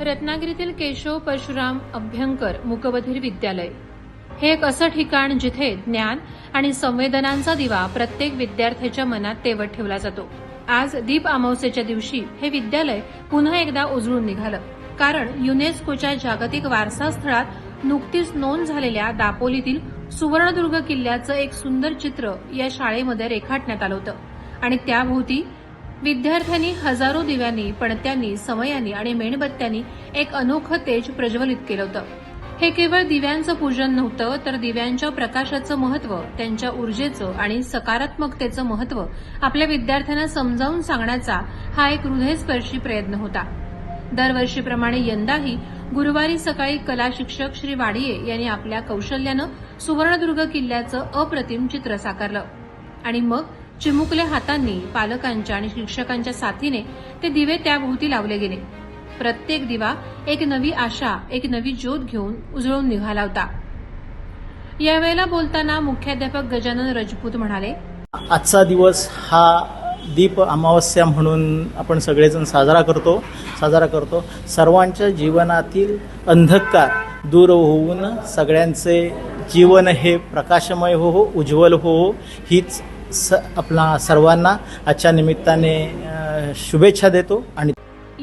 रत्नागिरीतील केशव परशुराम अभ्यंकर मुकबधीर विद्यालय. हे एक असं ठिकाण जिथे ज्ञान आणि संवेदनांचा दिवा प्रत्येक विद्यार्थ्याच्या मनात तेवत ठेवला जातो. आज दीप अमावस्येच्या दिवशी हे विद्यालय पुन्हा एकदा उजळून निघालं. कारण युनेस्कोच्या जागतिक वारसा स्थळात नुकतीच नोंद झालेल्या दापोलीतील सुवर्णदुर्ग किल्ल्याचं एक सुंदर चित्र या शाळेमध्ये रेखाटण्यात आलं होतं. आणि त्याभोवती विद्यार्थ्यांनी हजारो दिव्यांनी पणत्यांनी समयांनी आणि मेणबत्त्यांनी एक अनोखं तेज प्रज्वलित केलं होतं. हे केवळ दिव्यांचं पूजन नव्हतं तर दिव्यांच्या प्रकाशाचं महत्त्व त्यांच्या ऊर्जेचं आणि सकारात्मकतेचं महत्त्व आपल्या विद्यार्थ्यांना समजावून सांगण्याचा हा एक हृदयस्पर्शी प्रयत्न होता. दरवर्षीप्रमाणे यंदाही गुरुवारी सकाळी कला शिक्षक श्री वाडिये यांनी आपल्या कौशल्यानं सुवर्णदुर्ग किल्ल्याचं अप्रतिम चित्र साकारलं. आणि मग चिमुकल्या हातांनी पालकांच्या आणि शिक्षकांच्या साथीने ते दिवे त्याभोवती लावले गेले. प्रत्येक दिवा एक नवी आशा एक नवी ज्योत घेऊन उजळून निघाला होता. यावेळेला बोलताना मुख्याध्यापक गजानन रजपूत म्हणाले आजचा दिवस हा दीप अमावस्या म्हणून आपण सगळेजण साजरा करतो साजरा करतो. सर्वांच्या जीवनातील अंधकार दूर होऊन सगळ्यांचे जीवन हे प्रकाशमय हो हो उज्ज्वल हो हो हीच स आपला सर्वांना आजच्या निमित्ताने शुभेच्छा देतो आणि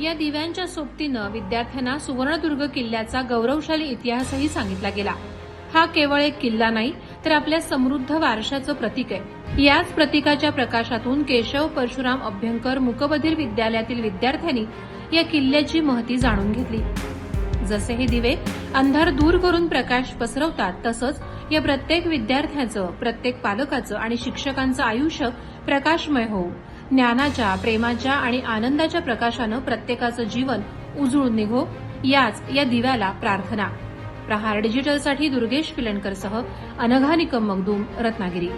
या दिव्यांच्या सोबतीनं विद्यार्थ्यांना सुवर्णदुर्ग किल्ल्याचा गौरवशाली इतिहासही सांगितला गेला. हा केवळ एक किल्ला नाही तर आपल्या समृद्ध वारशाचं प्रतीक आहे. याच प्रतीकाच्या प्रकाशातून केशव परशुराम अभ्यंकर मुकबधीर विद्यालयातील विद्यार्थ्यांनी या किल्ल्याची महती जाणून घेतली. जसे हे दिवे अंधार दूर करून प्रकाश पसरवतात तसंच या प्रत्येक विद्यार्थ्याचं प्रत्येक पालकाचं आणि शिक्षकांचं आयुष्य प्रकाशमय होऊ. ज्ञानाच्या प्रेमाच्या आणि आनंदाच्या प्रकाशानं प्रत्येकाचं जीवन उजळून निघो याच या दिव्याला प्रार्थना. प्रहार डिजिटलसाठी दुर्गेश पिलणकरसह अनघा निकम मगदूम रत्नागिरी.